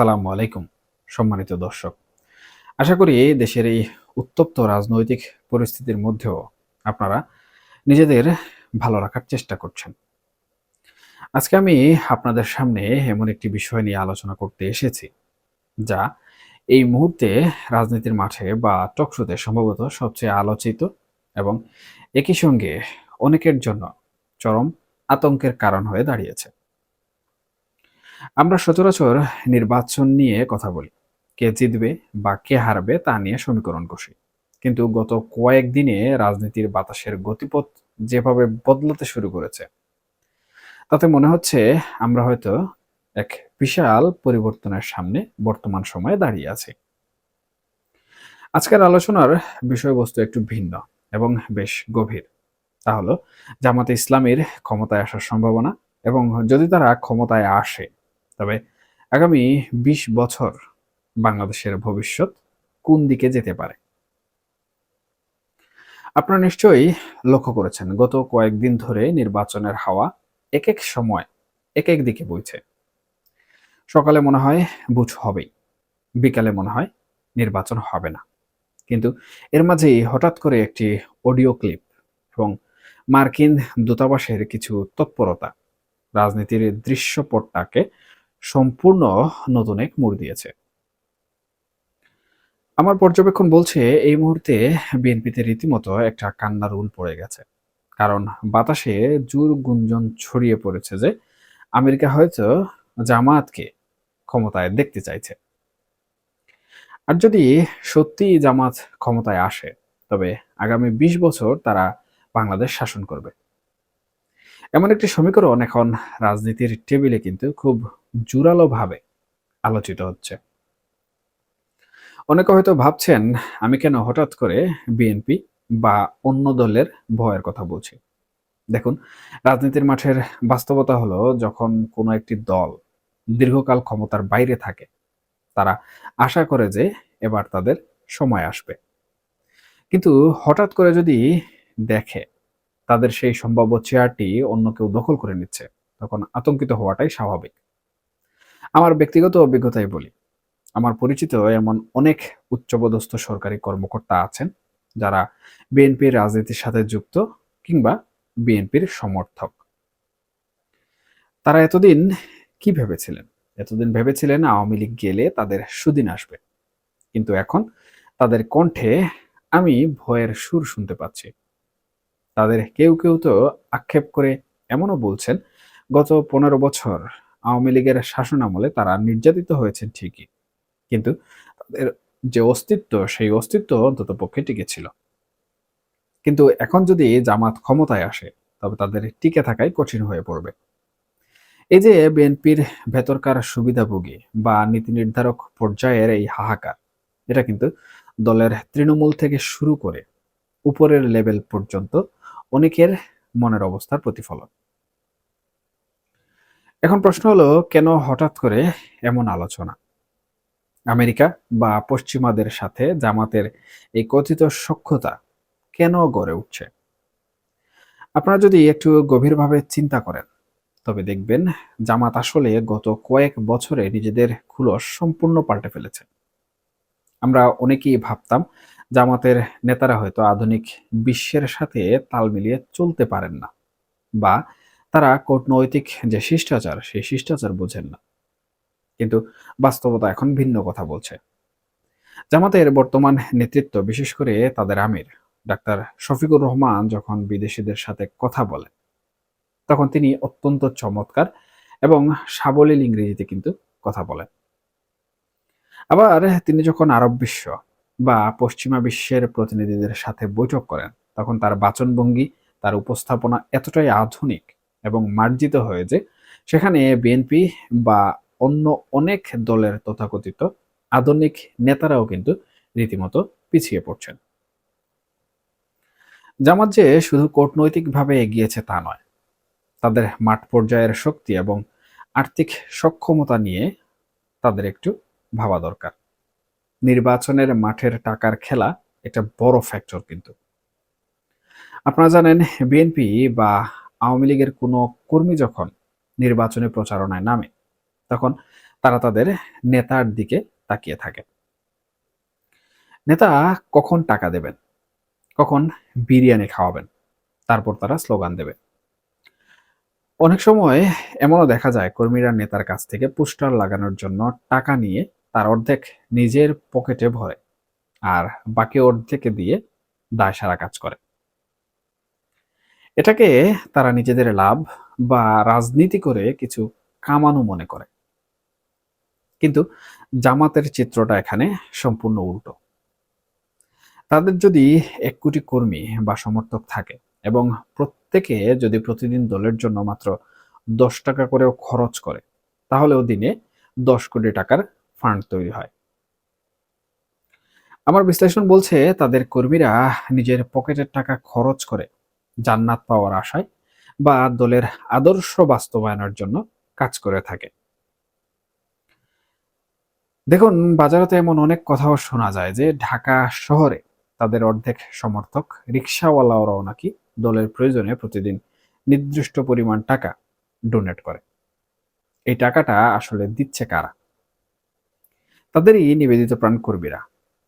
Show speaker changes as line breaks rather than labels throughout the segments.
আসসালামু আলাইকুম, সম্মানিত দর্শক। আশা করি দেশের এই উত্তপ্ত রাজনৈতিক পরিস্থিতির মধ্যেও আপনারা নিজেদের ভালো রাখার চেষ্টা করছেন। আজকে আমি আপনাদের সামনে এমন একটি বিষয় নিয়ে আলোচনা করতে এসেছি, যা এই মুহূর্তে রাজনীতির মাঠে বা টকশোতে সম্ভবত সবচেয়ে আলোচিত এবং একই সঙ্গে অনেকের জন্য চরম আতঙ্কের কারণ হয়ে দাঁড়িয়েছে। আমরা সচরাচর নির্বাচন নিয়ে কথা বলি। কে জিতবে বা কে হারবে তা নিয়ে সমীকরণ কষি। কিন্তু গত কয়েকদিনে রাজনীতির বাতাসের গতিপথ যেভাবে বদলাতে শুরু করেছে, তাতে মনে হচ্ছে আমরা হয়তো এক বিশাল পরিবর্তনের সামনে বর্তমান সময়ে দাঁড়িয়ে আছি। আজকের আলোচনার বিষয়বস্তু একটু ভিন্ন এবং বেশ গভীর। তা হলো, জামাতে ইসলামের ক্ষমতায় আসার সম্ভাবনা এবং যদি তারা ক্ষমতায় আসে তবে আগামী ২০ বছর বাংলাদেশের ভবিষ্যৎ কোন দিকে যেতে পারে? আপনারা নিশ্চয়ই লক্ষ্য করেছেন, গত কয়েকদিন ধরে নির্বাচনের হাওয়া এক এক সময় এক এক দিকে বইছে। সকালে মনে হয় বুঝ হবেই, বিকালে মনে হয় নির্বাচন হবে না। কিন্তু এর মাঝেই হঠাৎ করে একটি অডিও ক্লিপ এবং মার্কিন দূতাবাসের কিছু তৎপরতা, রাজনীতির দৃশ্যপটটাকে সম্পূর্ণ নতুন এক মোড় দিয়েছে। আমার পর্যবেক্ষণ বলছে, এই মুহূর্তে বিএনপিতে রীতিমতো একটা কান্নার উল পড়ে গেছে। কারণ বাতাসে জোর গুঞ্জন ছড়িয়ে পড়েছে যে, আমেরিকা হয়তো জামায়াতকে ক্ষমতায় দেখতে চাইছে। আর যদি সত্যি জামাত ক্ষমতায় আসে, তবে আগামী ২০ বছর তারা বাংলাদেশ শাসন করবে। এমন একটি সমীকরণ এখন রাজনীতির টেবিলে কিন্তু খুব জোরালোভাবে আলোচিত হচ্ছে। অনেকে হয়তো ভাবছেন, আমি কেন হঠাৎ করে বিএনপি বা অন্য দলের ভয়ের কথা বলছি? দেখুন, রাজনীতির মাঠের বাস্তবতা হলো, যখন কোনো একটি দল দীর্ঘকাল ক্ষমতার বাইরে থাকে, তারা আশা করে যে এবার তাদের সময় আসবে। কিন্তু হঠাৎ করে যদি দেখে তাদের সেই সম্ভাব্য চেয়ারটি অন্য কেউ দখল করে নিচ্ছে। তখন আতঙ্কিত হওয়াটাই স্বাভাবিক। আমার ব্যক্তিগত অভিজ্ঞতায় বলি, আমার পরিচিত এমন অনেক উচ্চপদস্থ সরকারি কর্মকর্তা আছেন যারা বিএনপির রাজনীতির সাথে যুক্ত কিংবা বিএনপির সমর্থক। তারা এতদিন কি ভেবেছিলেন? এতদিন ভেবেছিলেন আওয়ামী লীগ গেলে তাদের সুদিন আসবে। কিন্তু এখন তাদের কণ্ঠে আমি ভয়ের সুর শুনতে পাচ্ছি। তাদের কেউ কেউ তো আক্ষেপ করে এমনও বলছেন, গত পনেরো বছর আওয়ামী লীগের শাসন আমলে তারা নির্যাতিত হয়েছেন ঠিকই। কিন্তু তাদের যে অস্তিত্ব, সেই অস্তিত্ব অন্তত পক্ষে টিকে ছিল। কিন্তু এখন যদি জামাত ক্ষমতায় আসে, তবে তাদের টিকে থাকাই কঠিন হয়ে পড়বে। এই যে বিএনপির ভেতরকার সুবিধাভোগী বা নীতি নির্ধারক পর্যায়ের এই হাহাকার, এটা কিন্তু দলের তৃণমূল থেকে শুরু করে উপরের লেভেল পর্যন্ত অনেকের মনের অবস্থার প্রতিফলন। এখন প্রশ্ন হলো, কেন হঠাৎ করে এমন আলোচনা? আমেরিকা বা পশ্চিমাদের সাথে জামাতের এই কথিত সক্ষতা কেন গড়ে উঠছে? আপনারা যদি একটু গভীরভাবে চিন্তা করেন, তবে দেখবেন জামাত আসলে গত কয়েক বছরে নিজেদের খুলস সম্পূর্ণ পাল্টে ফেলেছে। আমরা অনেকেই ভাবতাম জামাতের নেতারা হয়তো আধুনিক বিশ্বের সাথে তাল মিলিয়ে চলতে পারেন না বা তারা কূটনৈতিক যে শিষ্টাচার, সেই শিষ্টাচার বোঝেন না। কিন্তু বাস্তবতা এখন ভিন্ন কথা বলছে। জামাতের বর্তমান নেতৃত্ব, বিশেষ করে তাদের আমির, ডাক্তার শফিকুর রহমান যখন বিদেশিদের সাথে কথা বলেন, তখন তিনি অত্যন্ত চমৎকার এবং সাবলীল ইংরেজিতে কিন্তু কথা বলেন। আবার তিনি যখন আরব বিশ্ব বা পশ্চিমা বিশ্বের প্রতিনিধিদের সাথে বৈঠক করেন, তখন তার বাচনভঙ্গি, তার উপস্থাপনা এতটাই আধুনিক এবং মার্জিত হয়ে যে সেখানে বিএনপি বা অন্য অনেক দলের তথাকথিত আধুনিক নেতারাও কিন্তু রীতিমতো পিছিয়ে পড়ছেন। জামাত যে শুধু কূটনৈতিকভাবে এগিয়েছে তা নয়, তাদের মাঠ পর্যায়ের শক্তি এবং আর্থিক সক্ষমতা নিয়ে তাদের একটু ভাবা দরকার। নির্বাচনের মাঠের টাকার খেলা একটা বড় ফ্যাক্টর কিন্তু। আপনারা জানেন বিএনপি বা আওয়ামী লীগের কোনো কর্মী যখন নির্বাচনী প্রচারণায় নামে, তখন তারা তাদের নেতার দিকে তাকিয়ে থাকে। নেতা কখন টাকা দেবেন? কখন বিরিয়ানি খাওয়াবেন? তারপর তারা স্লোগান দেবে। অনেক সময় এমনও দেখা যায়, কর্মীরা নেতার কাছ থেকে পোস্টার লাগানোর জন্য টাকা নিয়ে তার অর্ধেক নিজের পকেটে ভরে আর বাকি অর্ধেকে দিয়ে দায় সারা কাজ করে। এটাকে তারা নিজেদের লাভ বা রাজনীতি করে কিছু কামানো মনে করে। কিন্তু জামাতের চিত্রটা এখানে সম্পূর্ণ উল্টো। তাদের যদি এক কোটি কর্মী বা সমর্থক থাকে এবং প্রত্যেকে যদি প্রতিদিন দলের জন্য মাত্র দশ টাকা করেও খরচ করে, তাহলেও দিনে দশ কোটি টাকার ফান্ড তৈরি হয়। আমার বিশ্লেষণ বলছে, তাদের কর্মীরা নিজের পকেটের টাকা খরচ করে জান্নাত পাওয়ার আশায় বা দলের আদর্শ বাস্তবায়নের জন্য কাজ করে থাকে। দেখুন, বাজারতে এমন অনেক কথাও শোনা যায় যে, ঢাকা শহরে তাদের অর্ধেক সমর্থক রিক্সাওয়ালারাও নাকি দলের প্রয়োজনে প্রতিদিন নির্দিষ্ট পরিমাণ টাকা ডোনেট করে। এই টাকাটা আসলে দিচ্ছে কারা? তাদেরই নিবেদিত প্রাণ কর্মীরা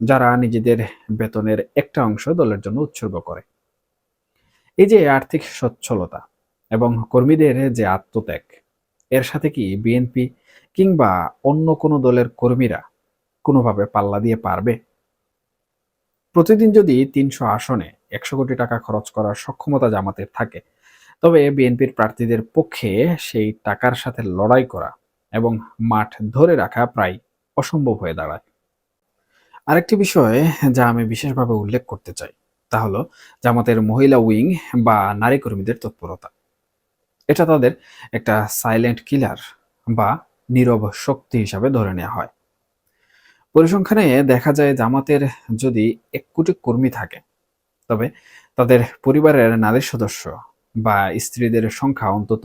যারা নিজেদের বেতনের একটা অংশ দলের জন্য উৎসর্গ করে। এই যে আর্থিক সচ্ছলতা এবং কর্মীদের যে আত্মত্যাগ, এর সাথে কি বিএনপি কিংবা অন্য কোনো দলের কর্মীরা কোনোভাবে পাল্লা দিয়ে পারবে? প্রতিদিন যদি তিনশো আসনে একশো কোটি টাকা খরচ করার সক্ষমতা জামাতের থাকে, তবে বিএনপির প্রার্থীদের পক্ষে সেই টাকার সাথে লড়াই করা এবং মাঠ ধরে রাখা প্রায় অসম্ভব হয়ে দাঁড়ায়। আরেকটি বিষয় যা আমি বিশেষভাবে উল্লেখ করতে চাই, তা হলো জামাতের মহিলা উইং বা নারী কর্মীদের তৎপরতা। এটা তাদের একটা সাইলেন্ট কিলার বা নীরব শক্তি হিসাবে ধরে নেওয়া হয়। পরিসংখ্যানে দেখা যায় জামাতের যদি এক কোটি কর্মী থাকে, তবে তাদের পরিবারের নারী সদস্য বা স্ত্রীদের সংখ্যা অন্তত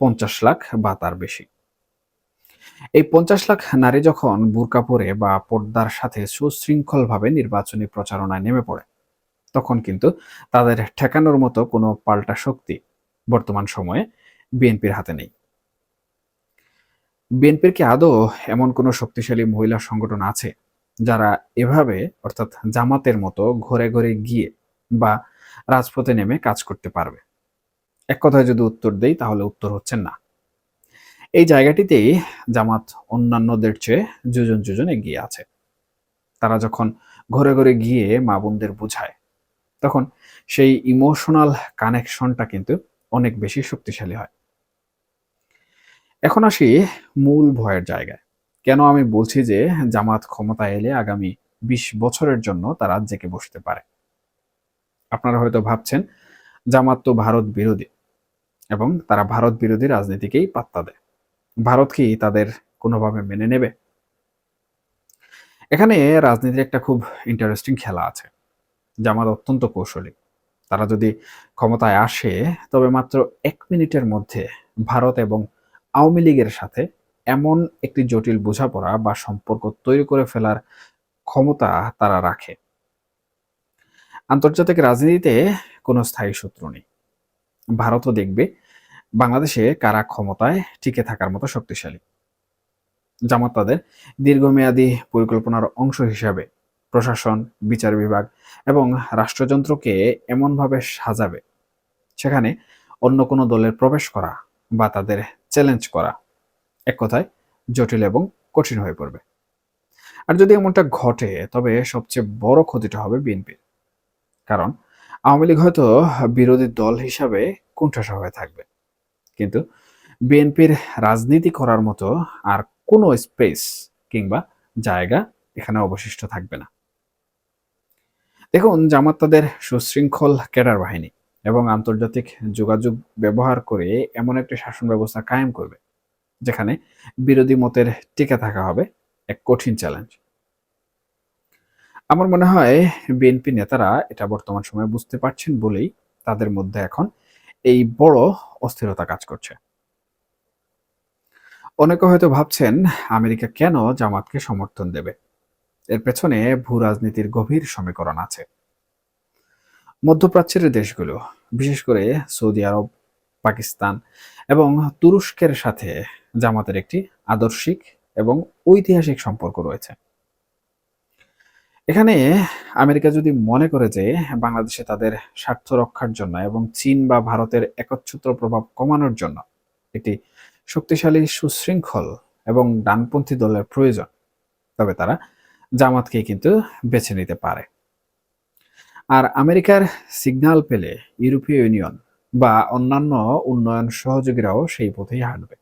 পঞ্চাশ লাখ বা তার বেশি। এই পঞ্চাশ লাখ নারী যখন বুরকা পরে বা পর্দার সাথে সুশৃঙ্খলভাবে নির্বাচনী প্রচারণায় নেমে পড়ে, তখন কিন্তু তাদের ঠেকানোর মতো কোনো পাল্টা শক্তি বর্তমান সময়ে বিএনপির হাতে নেই। বিএনপির কি আদৌ এমন কোনো শক্তিশালী মহিলা সংগঠন আছে যারা এভাবে, অর্থাৎ জামাতের মতো ঘরে ঘরে গিয়ে বা রাজপথে নেমে কাজ করতে পারবে? এক কথায় যদি উত্তর দেই, তাহলে উত্তর হচ্ছেন না। এই জায়গাটিতেই জামাত অন্যান্যদের চেয়ে যোজন যোজন এগিয়ে আছে। তারা যখন ঘরে ঘরে গিয়ে মা বোনদের বুঝায়, তখন সেই ইমোশনাল কানেকশনটা কিন্তু অনেক বেশি শক্তিশালী হয়। এখন আসি মূল ভয়ের জায়গায়। কেন আমি বলছি যে জামাত ক্ষমতায় এলে আগামী বিশ বছরের জন্য তারা জেকে বসতে পারে? আপনারা হয়তো ভাবছেন, জামাত তো ভারত বিরোধী এবং তারা ভারত বিরোধী রাজনীতিকেই পাত্তা দেয়। ভারত কি তাদের কোনোভাবে মেনে নেবে? এখানে রাজনীতির একটা খুব ইন্টারেস্টিং খেলা আছে জামাত অত্যন্ত কৌশলী। তারা যদি ক্ষমতায় আসে, তবে মাত্র এক মিনিটের মধ্যে ভারত এবং আওয়ামী লীগের সাথে এমন একটি জটিল বোঝাপড়া বা সম্পর্ক তৈরি করে ফেলার ক্ষমতা তারা রাখে। আন্তর্জাতিক রাজনীতিতে কোনো স্থায়ী সূত্র নেই। ভারতও দেখবে বাংলাদেশে কারা ক্ষমতায় টিকে থাকার মতো শক্তিশালী? জামাত তাদের দীর্ঘমেয়াদী পরিকল্পনার অংশ হিসাবে প্রশাসন, বিচার বিভাগ এবং রাষ্ট্রযন্ত্রকে এমনভাবে সাজাবে, সেখানে অন্য কোনো দলের প্রবেশ করা বা তাদের চ্যালেঞ্জ করা এক কথায় জটিল এবং কঠিন হয়ে পড়বে। আর যদি এমনটা ঘটে, তবে সবচেয়ে বড় ক্ষতিটা হবে বিএনপির। কারণ আওয়ামী লীগ হয়তো বিরোধী দল হিসাবে কুণ্ঠাসা হয়ে থাকবে। কিন্তু বিএনপির রাজনীতি করার মতো আর কোনো স্পেস কিংবা জায়গা এখানে অবশিষ্ট থাকবে না। দেখুন জামাত তাদের সুশৃঙ্খল ক্যাডার বাহিনী এবং আন্তর্জাতিক যোগাযোগ ব্যবহার করে এমন একটি শাসন ব্যবস্থা কায়েম করবে, যেখানে বিরোধী মতের টিকে থাকা হবে এক কঠিন চ্যালেঞ্জ আমার মনে হয় বিএনপি নেতারা এটা বর্তমান সময়ে বুঝতে পারছেন বলেই তাদের মধ্যে এখন এই বড় অস্থিরতা কাজ করছে। অনেকে হয়তো ভাবছেন, আমেরিকা কেন জামাতকে সমর্থন দেবে? এর পেছনে ভূ রাজনীতির গভীর সমীকরণ আছে। মধ্যপ্রাচ্যের দেশগুলো, বিশেষ করে সৌদি আরব, পাকিস্তান এবং তুরস্কের সাথে জামাতের একটি আদর্শিক এবং ঐতিহাসিক সম্পর্ক রয়েছে। এখানে আমেরিকা যদি মনে করে যে বাংলাদেশে তাদের স্বার্থ রক্ষার জন্য এবং চীন বা ভারতের একচ্ছত্র প্রভাব কমানোর জন্য একটি শক্তিশালী সুশৃঙ্খল এবং ডানপন্থী দলের প্রয়োজন, তবে তারা জামাতকে কিন্তু বেছে নিতে পারে। আর আমেরিকার সিগন্যাল পেলে ইউরোপীয় ইউনিয়ন বা অন্যান্য উন্নয়ন সহযোগীরাও সেই পথেই হাঁটবে।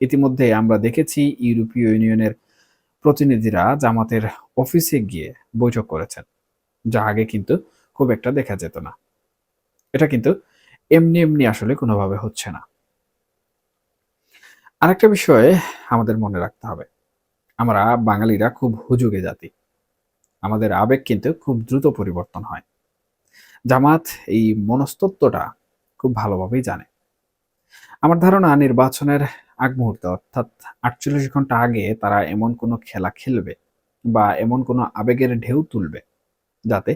ইতিমধ্যে আমরা দেখেছি ইউরোপীয় ইউনিয়নের প্রতিনিধিরা জামাতের অফিসে গিয়ে বৈঠক করেছেন, যা আগে কিন্তু খুব একটা দেখা যেত না। এটা কিন্তু এমনি এমনি আসলে কোনোভাবে হচ্ছে না। আরেকটা বিষয়ে আমাদের মনে রাখতে হবে। আমরা বাঙালিরা খুব হুজুগে জাতি। আমাদের আবেগ কিন্তু খুব দ্রুত পরিবর্তন হয়। জামাত এই মনস্তত্ত্বটা খুব ভালোভাবেই জানে। আমার ধারণা নির্বাচনের আগ মুহূর্তে, অর্থাৎ আটচল্লিশ ঘণ্টা আগে তারা এমন কোনো খেলা খেলবে বা এমন কোনো আবেগের ঢেউ তুলবে যাতে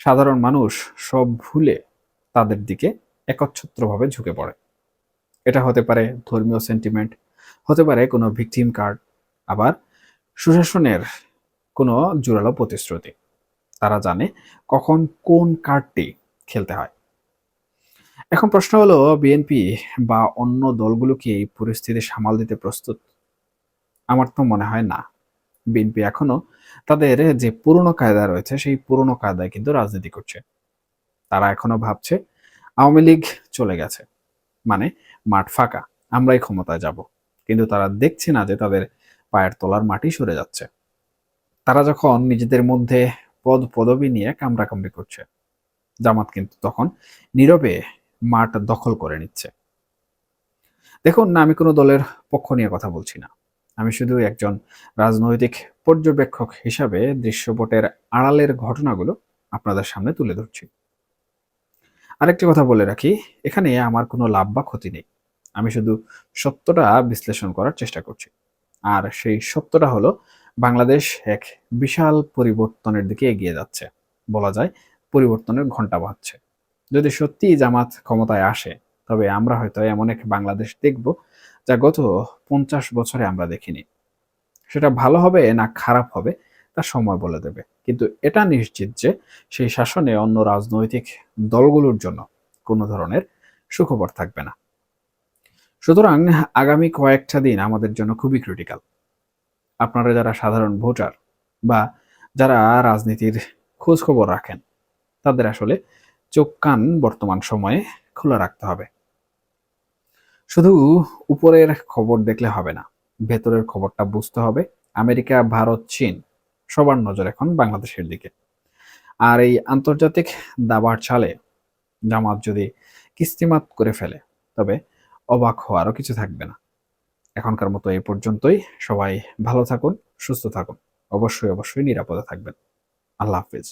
সাধারণ মানুষ সব ভুলে তাদের দিকে একচ্ছত্রভাবে ঝুঁকে পড়ে। এটা হতে পারে ধর্মীয় সেন্টিমেন্ট হতে পারে কোনো ভিকটিম কার্ড আবার সুশাসনের কোনো জোরালো প্রতিশ্রুতি। তারা জানে কখন কোন কার্ডটি খেলতে হয়। এখন প্রশ্ন হলো বিএনপি বা অন্য দলগুলোকে এই পরিস্থিতি সামাল দিতে প্রস্তুত? আমার তো মনে হয় না। বিএনপি এখনও তাদের যে পুরনো কায়দা রয়েছে, সেই পুরনো কায়দায় কিন্তু রাজনীতি করছে। তারা এখনও ভাবছে, আওয়ামী লীগ চলে গেছে। মানে মাঠ ফাঁকা, আমরাই ক্ষমতায় যাব। কিন্তু তারা দেখছে না যে তাদের পায়ের তলার মাটি সরে যাচ্ছে। তারা যখন নিজেদের মধ্যে পদ পদবি নিয়ে কামড়াকামড়ি করছে, জামাত কিন্তু তখন নীরবে মাঠ দখল করে নিচ্ছে। দেখুন না, আমি কোনো দলের পক্ষ নিয়ে কথা বলছি না। আমি শুধু একজন রাজনৈতিক পর্যবেক্ষক হিসাবে দৃশ্যপটের আড়ালের ঘটনাগুলো আপনাদের সামনে তুলে ধরছি। আরেকটি কথা বলে রাখি, এখানে আমার কোনো লাভ বা ক্ষতি নেই। আমি শুধু সত্যটা বিশ্লেষণ করার চেষ্টা করছি। আর সেই সত্যটা হলো, বাংলাদেশ এক বিশাল পরিবর্তনের দিকে এগিয়ে যাচ্ছে। বলা যায়, পরিবর্তনের ঘণ্টা বাজছে যদি সত্যি জামাত ক্ষমতায় আসে, তবে আমরা হয়তো এমন এক বাংলাদেশ দেখব যা গত পঞ্চাশ বছরে আমরা দেখিনি। সেটা ভালো হবে না খারাপ হবে, তা সময় বলে দেবে। কিন্তু এটা নিশ্চিত যে সেই শাসনে অন্য রাজনৈতিক দলগুলোর জন্য কোনো ধরনের সুখবর থাকবে না। সুতরাং আগামী কয়েকটা দিন আমাদের জন্য খুবই ক্রিটিক্যাল আপনারা যারা সাধারণ ভোটার বা যারা রাজনীতির খোঁজ খবর রাখেন, তাদের আসলে চোখ কান বর্তমান সময়ে খোলা রাখতে হবে। শুধু উপরের খবর দেখলে হবে না, ভেতরের খবরটা বুঝতে হবে। আমেরিকা, ভারত, চীন সবার নজর এখন বাংলাদেশের দিকে। আর এই আন্তর্জাতিক দাবার চালে জামাত যদি কিস্তিমাত করে ফেলে, তবে অবাক হওয়ারও কিছু থাকবে না। এখনকার মতো এই পর্যন্তই। সবাই ভালো থাকুন, সুস্থ থাকুন। অবশ্যই অবশ্যই নিরাপদে থাকবেন। আল্লাহ হাফিজ।